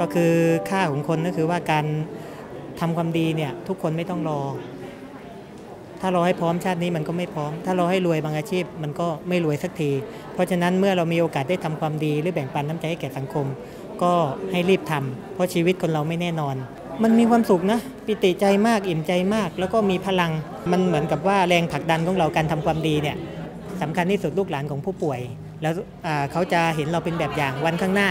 ก็คือค่าของคนก็คือว่าการทำความดีเนี่ยทุกคนไม่ต้องรอ ถ้ารอให้พร้อมชาตินี้มันก็ไม่พร้อม ถ้ารอให้รวยบางอาชีพมันก็ไม่รวยสักที เพราะฉะนั้นเมื่อเรามีโอกาสได้ทำความดีหรือแบ่งปันน้ำใจให้แก่สังคม ก็ให้รีบทำเพราะชีวิตคนเราไม่แน่นอน มันมีความสุขนะปิติใจมากอิ่มใจมาก แล้วก็มีพลังมันเหมือนกับว่าแรงผลักดันของเราการทำความดีเนี่ยสำคัญที่สุดลูกหลานของผู้ป่วย แล้วเขาจะเห็นเราเป็นแบบอย่างวันข้างหน้า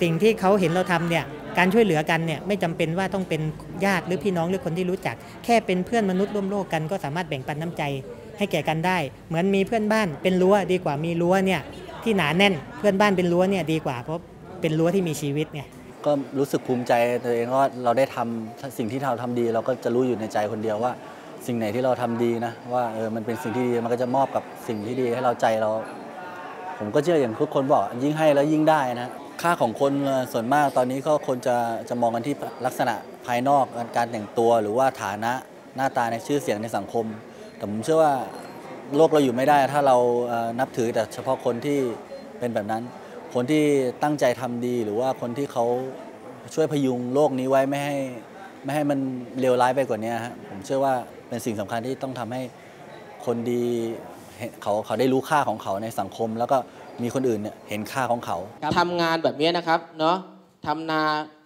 สิ่งที่เขาเห็นเราทำเนี่ยการช่วยเหลือกันเนี่ยไม่จำเป็นว่าต้องเป็นญาติหรือพี่น้องหรือคนที่รู้จัก แค่เป็นเพื่อนมนุษย์ร่วมโลกกันก็สามารถแบ่งปันน้ำใจให้แก่กันได้ เหมือนมีเพื่อนบ้านเป็นรั้วดีกว่ามีรั้วเนี่ยที่หนาแน่นเพื่อนบ้านเป็นรั้วเนี่ยดีกว่าเพราะเป็นรั้วที่มีชีวิตไงก็รู้สึกภูมิใจตัวเองว่าเราได้ทำสิ่งที่เราทำดี เราก็จะรู้อยู่ในใจคนเดียวว่า สิ่งไหนที่เราทำดีนะว่าเออมันเป็นสิ่งที่ดีมันก็จะมอบกับสิ่งที่ดีให้เราใจเรา ผมก็เชื่ออย่างทุกคนบอกยิ่งให้แล้วยิ่งได้นะ ค่าของคนส่วนมากตอนนี้ก็คนจะจะมองกันที่ลักษณะภายนอกการแต่งตัวหรือว่าฐานะหน้าตาในชื่อเสียงในสังคม แต่ผมเชื่อว่าโลกเราอยู่ไม่ได้ ถ้าเรานับถือแต่เฉพาะคนที่เป็นแบบนั้น คนที่ตั้งใจทำดีหรือว่าคนที่เขาช่วยพยุงโลกนี้ไว้ไม่ให้ไม่ให้มันเลวร้ายไปกว่านี้ฮะผมเชื่อว่าเป็นสิ่งสำคัญที่ต้องทำให้คนดี เห็นเขาเขาได้รู้ค่าของเขาในสังคม แล้วก็มีคนอื่นเนี่ยเห็นค่าของเขาทำงานแบบนี้นะครับเนาะทำนา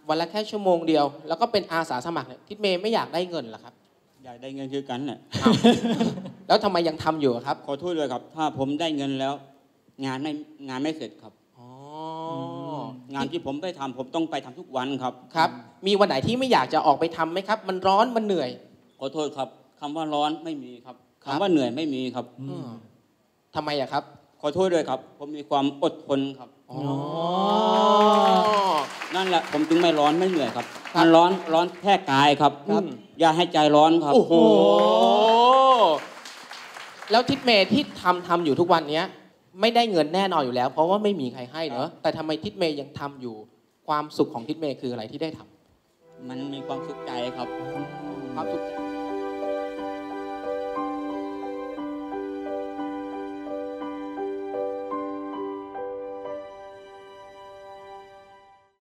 วันละแค่ชั่วโมงเดียว แล้วก็เป็นอาสาสมัครเนี่ยทิศเมย์ไม่อยากได้เงินเหรอครับ อยากได้เงินคือกันน่ะอ้าวแล้วทำไมยังทำอยู่อะครับ ขอโทษเลยครับ ถ้าผมได้เงินแล้ว งานไม่งานไม่เสร็จครับอ๋องานที่ผมไปทำผมต้องไปทำทุกวันครับครับ มีวันไหนที่ไม่อยากจะออกไปทำไหมครับ มันร้อนมันเหนื่อย ขอโทษครับคำว่าร้อนไม่มีครับ ครับคำว่าเหนื่อยไม่มีครับอืมทำไมอะครับ ขอโทษด้วยครับ ผมมีความอดทนครับอ๋อนั่นแหละผมจึงไม่ร้อนไม่เหนื่อยครับครับมันร้อนร้อนแค่กายครับครับอย่าให้ใจร้อนครับโอ้โหแล้วทิศเมย์ที่ทำทำอยู่ทุกวันเนี้ย ไม่ได้เงินแน่นอนอยู่แล้ว เพราะว่าไม่มีใครให้เนอะแต่ทำไมทิศเมย์ยังทำอยู่ ความสุขของทิศเมย์คืออะไรที่ได้ทำมันมีความสุขใจครับ ความสุขใจ